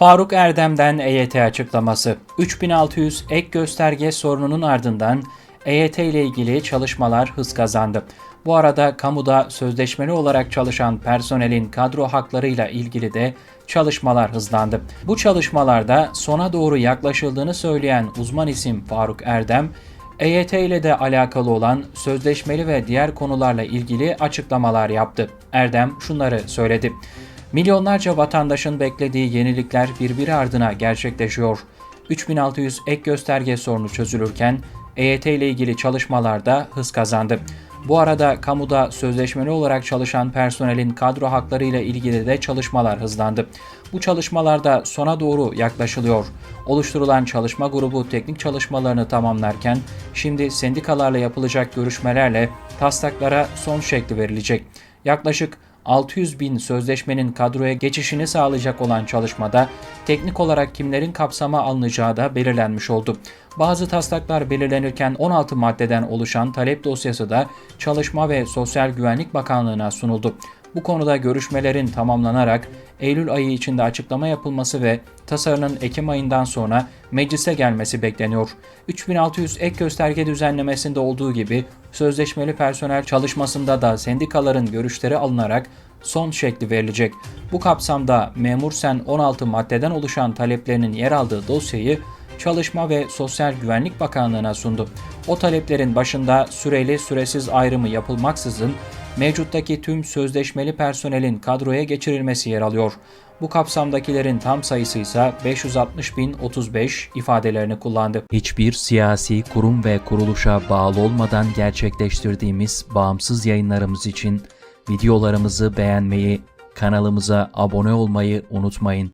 Faruk Erdem'den EYT açıklaması. 3600 ek gösterge sorununun ardından EYT ile ilgili çalışmalar hız kazandı. Bu arada kamuda sözleşmeli olarak çalışan personelin kadro haklarıyla ilgili de çalışmalar hızlandı. Bu çalışmalarda sona doğru yaklaşıldığını söyleyen uzman isim Faruk Erdem, EYT ile de alakalı olan sözleşmeli ve diğer konularla ilgili açıklamalar yaptı. Erdem şunları söyledi. Milyonlarca vatandaşın beklediği yenilikler birbiri ardına gerçekleşiyor. 3600 ek gösterge sorunu çözülürken EYT ile ilgili çalışmalarda hız kazandı. Bu arada kamuda sözleşmeli olarak çalışan personelin kadro hakları ile ilgili de çalışmalar hızlandı. Bu çalışmalarda sona doğru yaklaşılıyor. Oluşturulan çalışma grubu teknik çalışmalarını tamamlarken şimdi sendikalarla yapılacak görüşmelerle taslaklara son şekli verilecek. Yaklaşık 600 bin sözleşmenin kadroya geçişini sağlayacak olan çalışmada teknik olarak kimlerin kapsama alınacağı da belirlenmiş oldu. Bazı taslaklar belirlenirken 16 maddeden oluşan talep dosyası da Çalışma ve Sosyal Güvenlik Bakanlığı'na sunuldu. Bu konuda görüşmelerin tamamlanarak Eylül ayı içinde açıklama yapılması ve tasarının Ekim ayından sonra meclise gelmesi bekleniyor. 3600 ek gösterge düzenlemesinde olduğu gibi sözleşmeli personel çalışmasında da sendikaların görüşleri alınarak son şekli verilecek. Bu kapsamda Memur Sen 16 maddeden oluşan taleplerinin yer aldığı dosyayı Çalışma ve Sosyal Güvenlik Bakanlığı'na sundu. O taleplerin başında süreli süresiz ayrımı yapılmaksızın mevcuttaki tüm sözleşmeli personelin kadroya geçirilmesi yer alıyor. Bu kapsamdakilerin tam sayısı ise 560.035 ifadelerini kullandı. Hiçbir siyasi kurum ve kuruluşa bağlı olmadan gerçekleştirdiğimiz bağımsız yayınlarımız için videolarımızı beğenmeyi, kanalımıza abone olmayı unutmayın.